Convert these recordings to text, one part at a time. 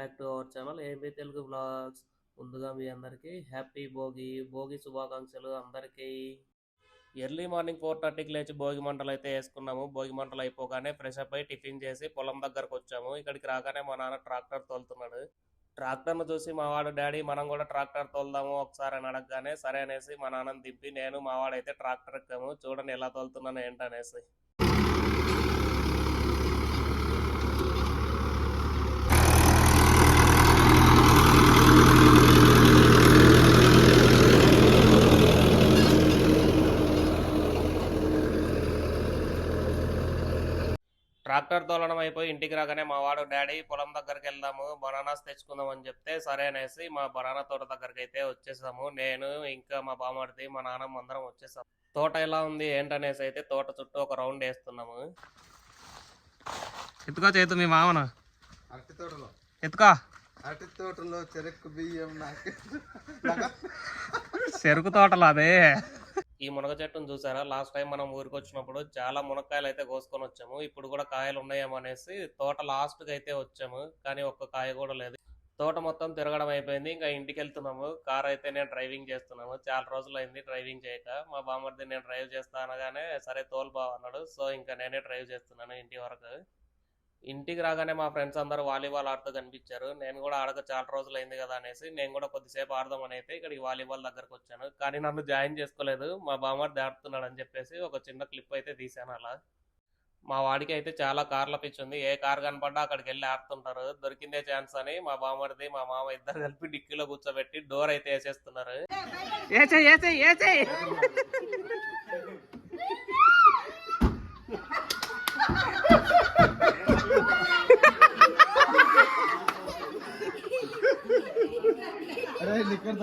Back to our channel. AB Telugu blogs ముందుగా మీ అందరికీ హ్యాపీ భోగి భోగి శుభాకాంక్షలు అందరికీ. ఎర్లీ మార్నింగ్ ఫోర్ థర్టీకి లేచి భోగి మంటలు అయితే వేసుకున్నాము. భోగి మంటలు అయిపోగానే ఫ్రెష్ అప్ అయి టిఫిన్ చేసి పొలం దగ్గరకు వచ్చాము. ఇక్కడికి రాగానే మా నాన్న ట్రాక్టర్ తోలుతున్నాడు. ట్రాక్టర్ను చూసి మా వాడు డాడీ మనం కూడా ట్రాక్టర్ తోలుదాము ఒకసారి అని అడగగానే సరే అనేసి మా నాన్నని దింపి నేను మా వాడైతే ట్రాక్టర్ ఎక్కాము. చూడండి ఎలా తోలుతున్నాను ఏంటనేసి. ట్రాక్టర్ తోలడం అయిపోయి ఇంటికి రాగానే మా వాడు డాడీ పొలం దగ్గరికి వెళ్దాము బనానాస్ తెచ్చుకుందాం అని చెప్తే సరే అనేసి మా బనానా తోట దగ్గరికి అయితే వచ్చేసాము. నేను ఇంకా మా బామ్మడిది మా నాన్నమ్మ అందరం వచ్చేసాము తోట ఎలా ఉంది ఏంటనేసి అయితే తోట చుట్టూ ఒక రౌండ్ వేస్తున్నాము. ఎత్తుకో చేతు మీ మామను. అరటి తోటలో. ఎత్తుకో. అరటి తోటలో చెరుకు బియ్యం నాకు. చెరుకు తోటలు అదే. ఈ మునగ చెట్టును చూసారా? లాస్ట్ టైం మనం ఊరికి వచ్చినప్పుడు చాలా మునక్కాయలు అయితే కోసుకొని వచ్చాము. ఇప్పుడు కూడా కాయలు ఉన్నాయేమో అనేసి తోట లాస్ట్కి అయితే వచ్చాము. కానీ ఒక్క కాయ కూడా లేదు. తోట మొత్తం తిరగడం అయిపోయింది. ఇంకా ఇంటికి వెళ్తున్నాము కార్ అయితే నేను డ్రైవింగ్ చేస్తున్నాము చాలా రోజులు అయింది డ్రైవింగ్ చేయక. మా బామ్మర్ది నేను డ్రైవ్ చేస్తా అనగానే సరే తోలు బావ అన్నాడు. సో ఇంకా నేనే డ్రైవ్ చేస్తున్నాను ఇంటి వరకు. ఇంటికి రాగానే మా ఫ్రెండ్స్ అందరూ వాలీబాల్ ఆడుతూ కనిపించారు. నేను కూడా ఆడక చాలా రోజులు అయింది కదా అనేసి నేను కూడా కొద్దిసేపు ఆడదామని అయితే ఇక్కడికి వాలీబాల్ దగ్గరకు వచ్చాను. కానీ నన్ను జాయిన్ చేసుకోలేదు. మా బామ్మర్ది ఆడుతున్నాడు అని చెప్పేసి ఒక చిన్న క్లిప్ అయితే తీశాను అలా. మా వాడికి అయితే చాలా కార్ల పిచ్చి ఉంది. ఏ కార్ కనపడ్డా అక్కడికి వెళ్ళి ఆడుతుంటారు. దొరికిందే ఛాన్స్ అని మా బామ్మర్ది మా మామ ఇద్దరు కలిపి డిక్కీలో కూర్చోబెట్టి డోర్ అయితే వేసేస్తున్నారు. లిక్కర్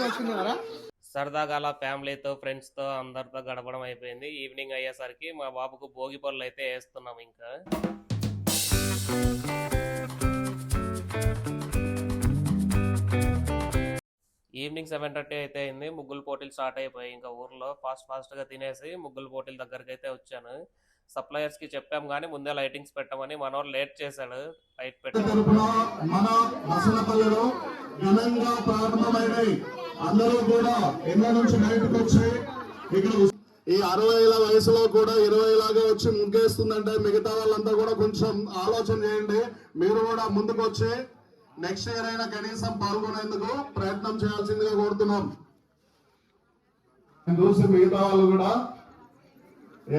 దర్శనం సరదాగా అలా ఫ్యామిలీతో ఫ్రెండ్స్తో అందరితో గడపడం అయిపోయింది. ఈవినింగ్ అయ్యేసరికి మా బాబుకు భోగి పళ్ళు అయితే వేస్తున్నాం ఇంకా. ఈవినింగ్ సెవెన్ థర్టీ అయితే అయింది. ముగ్గులు పోటీలు స్టార్ట్ అయిపోయాయి ఇంకా ఊర్లో. ఫాస్ట్ ఫాస్ట్గా తినేసి ముగ్గులు పోటీల దగ్గరికి అయితే వచ్చాను. సప్లయర్స్కి చెప్పాం కానీ ముందే లైటింగ్స్ పెట్టమని మనోడు లేట్ చేశాడు. లైట్ పెట్టి తరపున మన మసలపల్లిలో ఘనంగా ప్రారంభమైనవి. అందరూ కూడా ఇళ్ళ నుంచి బయటకు వచ్చి ఇక్కడ ఈ అరవై ఏళ్ళ వయసులో కూడా ఇరవై లాగా వచ్చి ముగ్గేస్తుందంటే మిగతా వాళ్ళంతా కూడా కొంచెం ఆలోచన చేయండి. మీరు కూడా ముందుకు వచ్చి నెక్స్ట్ ఇయర్ అయినా కనీసం పాల్గొనేందుకు ప్రయత్నం చేయాల్సిందిగా కోరుతున్నాం. చూసి మిగతా వాళ్ళు కూడా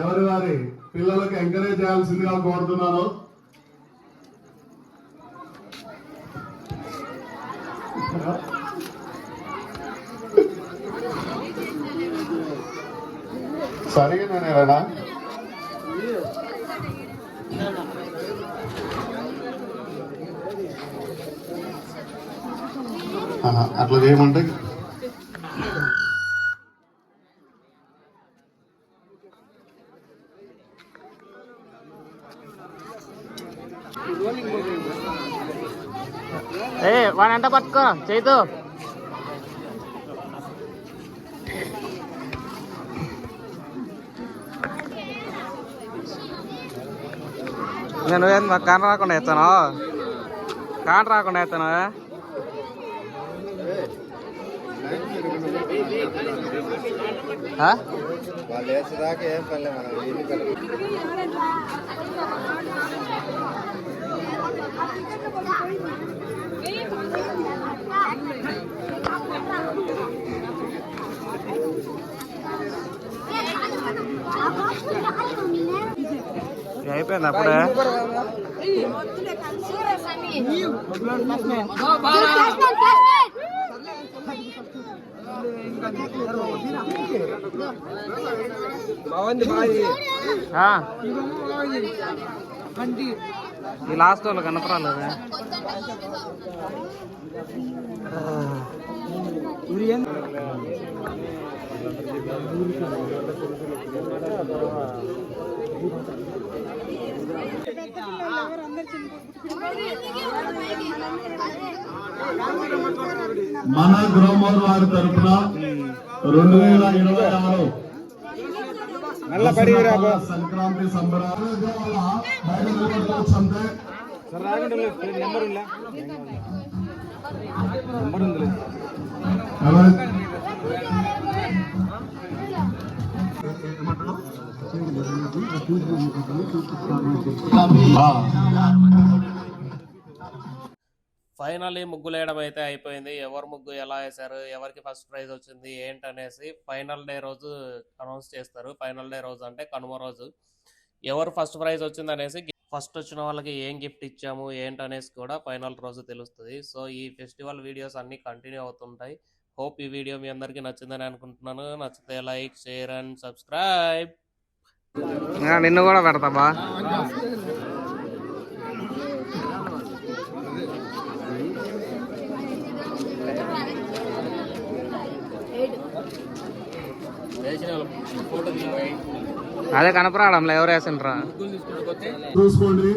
ఎవరి వారి పిల్లలకు ఎంకరేజ్ చేయాల్సిందిగా కోరుతున్నాను. సరిగా నేనేనా అట్లా చేయమంటే ఏ వాడు ఎంత పట్టుకో? చేతు. నేను ఏం కాన్ రాకుండా ఎత్తాను? కాన్ రాకుండా ఎత్తాను? వాళ్ళు వేసేదాకా ఏం పర్లే మనం పర్లేదు అయిపోయింది అప్పుడే ఆ. ఈ లాస్ట్ వాళ్ళు కనపరాలేదు. మన గ్రామం వారి తరఫున రెండు వేల ఇరవై ఆరు సంక్రాంతి సంబరాలు బయట నిలబడుకోవచ్చు అంతే సరే రాకుండా నెంబర్ ఉందా నెంబర్ ఉంది ఫైనల్లీ ముగ్గులు వేయడం అయితే అయిపోయింది. ఎవరు ముగ్గు ఎలా వేశారు ఎవరికి ఫస్ట్ ప్రైజ్ వచ్చింది ఏంటనేసి ఫైనల్ డే రోజు అనౌన్స్ చేస్తారు. ఫైనల్ డే రోజు అంటే కనుమ రోజు. ఎవరు ఫస్ట్ ప్రైజ్ వచ్చింది అనేసి ఫస్ట్ వచ్చిన వాళ్ళకి ఏం గిఫ్ట్ ఇచ్చాము ఏంటనేసి కూడా ఫైనల్ రోజు తెలుస్తుంది. సో ఈ ఫెస్టివల్ వీడియోస్ అన్ని కంటిన్యూ అవుతుంటాయి. హోప్ ఈ వీడియో మీ అందరికీ నచ్చిందని అనుకుంటున్నాను. నచ్చితే లైక్ షేర్ అండ్ సబ్స్క్రైబ్. నిన్ను కూడా పెడతా బా. అదే కనపరాడంలో ఎవరు వేసిండ్రా? చూసుకోండి.